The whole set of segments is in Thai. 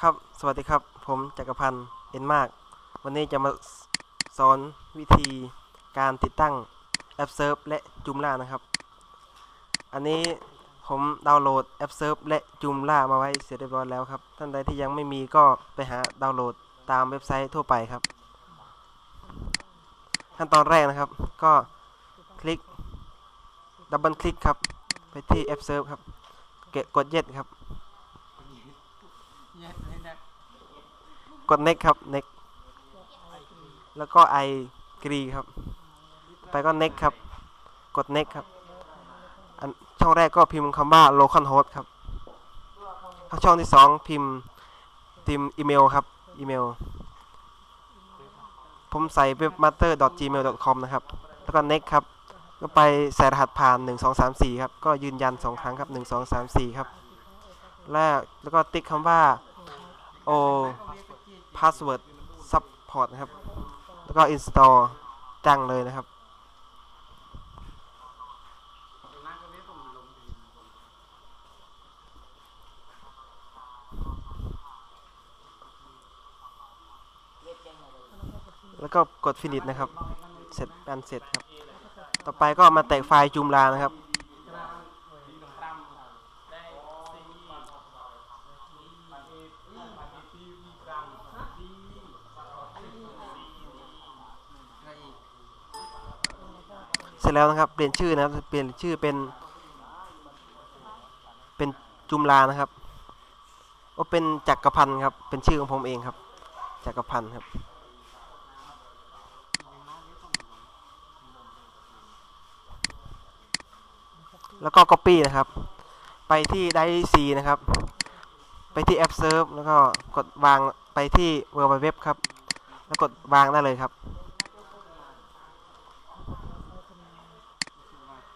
ครับ สวัสดีครับ ผมจักรพันธ์ เอ็นมาก วันนี้จะมาสอนวิธีการติดตั้งแอปเซิร์ฟและจูมล่านะครับ อันนี้ผมดาวน์โหลดแอปเซิร์ฟและจูมล่ามาไว้เสร็จเรียบร้อยแล้วครับ ท่านใดที่ยังไม่มีก็ไปหาดาวน์โหลดตามเว็บไซต์ทั่วไปครับ ขั้นตอนแรกนะครับ ก็คลิก ดับเบิลคลิกครับ ไปที่แอปเซิร์ฟครับเกะกดเย็ดครับ กด next ครับ next แล้วก็ i กรีครับ ไปก็ next ครับ กด next ครับอันช่องแรกก็พิมพ์คำว่า localhost ครับช่องที่สองพิมพ์พิมพ์อีเมลครับ อีเมล ผมใส่ webmaster.gmail.com นะครับ แล้วก็ next ครับ ก็ไปใส่รหัสผ่าน 1 2 3 4 ครับ ก็ยืนยัน 2 ครั้งครับ 1 2 3 4 ครับ แล้วแล้วก็ติ๊กคำว่า o password support นะครับ แล้วก็ install จังเลยนะครับ แล้วก็กด finish นะครับ เสร็จอันเสร็จครับ ต่อไปก็มาแตกไฟล์จูมลานะครับ เส ร็จแล้วนะครับ เปลี่ยนชื่อนะครับ เปลี่ยนชื่อเป็น เป็นจุมลานะครับก็เป็นจักรพันธ์ครับ เป็นชื่อของผมเองครับ จักรพันธ์ครับ แล้วก็ Copy นะครับ ไปที่ไดซีนะครับ ไปที่แอปเซิร์ฟแล้วก็กดวางไปที่ w w w ครับ แล้วกดวางได้เลยครับ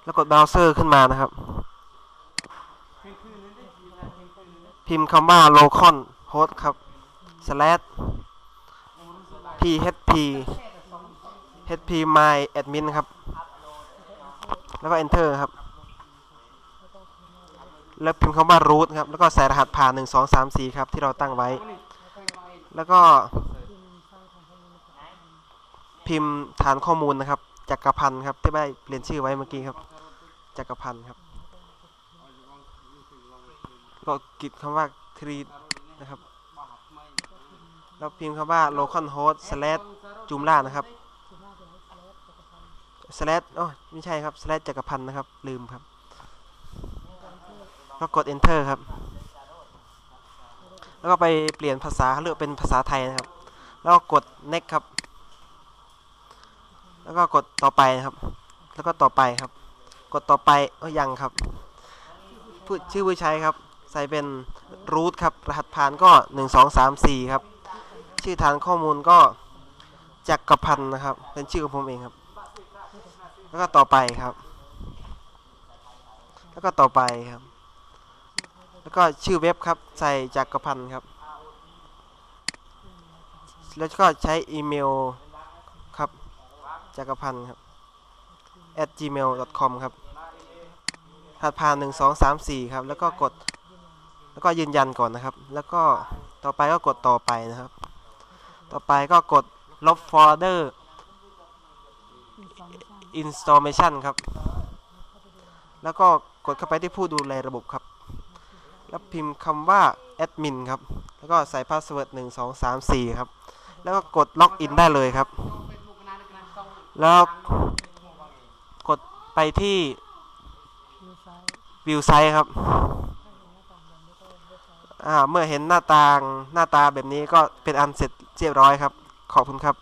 แล้วกดเบราว์เซอร์ขึ้นมานะครับ พิมพ์คำว่า local host ครับ slash php hp my admin ครับ แล้วก็ enter ครับ แล้วพิมพ์คำว่า root ครับ แล้วก็ใส่รหัสผ่าน 1 2 3 4 ครับ ที่เราตั้งไว้ แล้วก็พิมพ์ฐานข้อมูลนะครับจักรพันธ์ครับที่ได้เรียนชื่อไว้เมื่อกี้ครับ จักรพันธ์ครับก็กิดคำว่า create นะครับแล้วพิมพ์คำว่า localhost slash joomla นะครับ slash โอ้ยไม่ใช่ครับ slash จักรพันธ์นะครับ ลืมครับ ก็กด enter ครับ แล้วก็ไปเปลี่ยนภาษาเลือกเป็นภาษาไทยนะครับ แล้วก็กด next ครับ แล้วก็กดต่อไปนะครับ แล้วก็ต่อไปครับ กดต่อไปเอ้ยยังครับผู้ชื่อผู้ใช้ครับ ใส่เป็น root ครับ รหัสผ่านก็ 1 2 3 4 ครับ ชื่อฐานข้อมูลก็จักรพันนะครับ เป็นชื่อของผมเองครับ แล้วก็ต่อไปครับ แล้วก็ต่อไปครับ แล้วก็ชื่อเว็บครับ ใส่จักรพันครับ แล้วก็ใช้อีเมลครับจักรพันครับ at gmail.com ครับ ถัดผ่าน1 2 3 4ครับ แล้วก็กด แล้วก็ยืนยันก่อนนะครับ แล้วก็ต่อไปก็กดต่อไปนะครับ ต่อไปก็กดลบโฟลเดอร์ installation ครับ แล้วก็กดเข้าไปที่ผู้ดูแลระบบครับ แล้วพิมพ์คำว่า admin ครับ แล้วก็ใส่พาสเวิร์ด1 2 3 4 ครับ แล้วก็กดล็อกอินได้เลยครับ แล้วกดไปที่ วิวไซต์ครับ อ่า เมื่อเห็นหน้าต่างหน้าตาแบบนี้ก็เป็นอันเสร็จเรียบร้อยครับ ขอบคุณครับ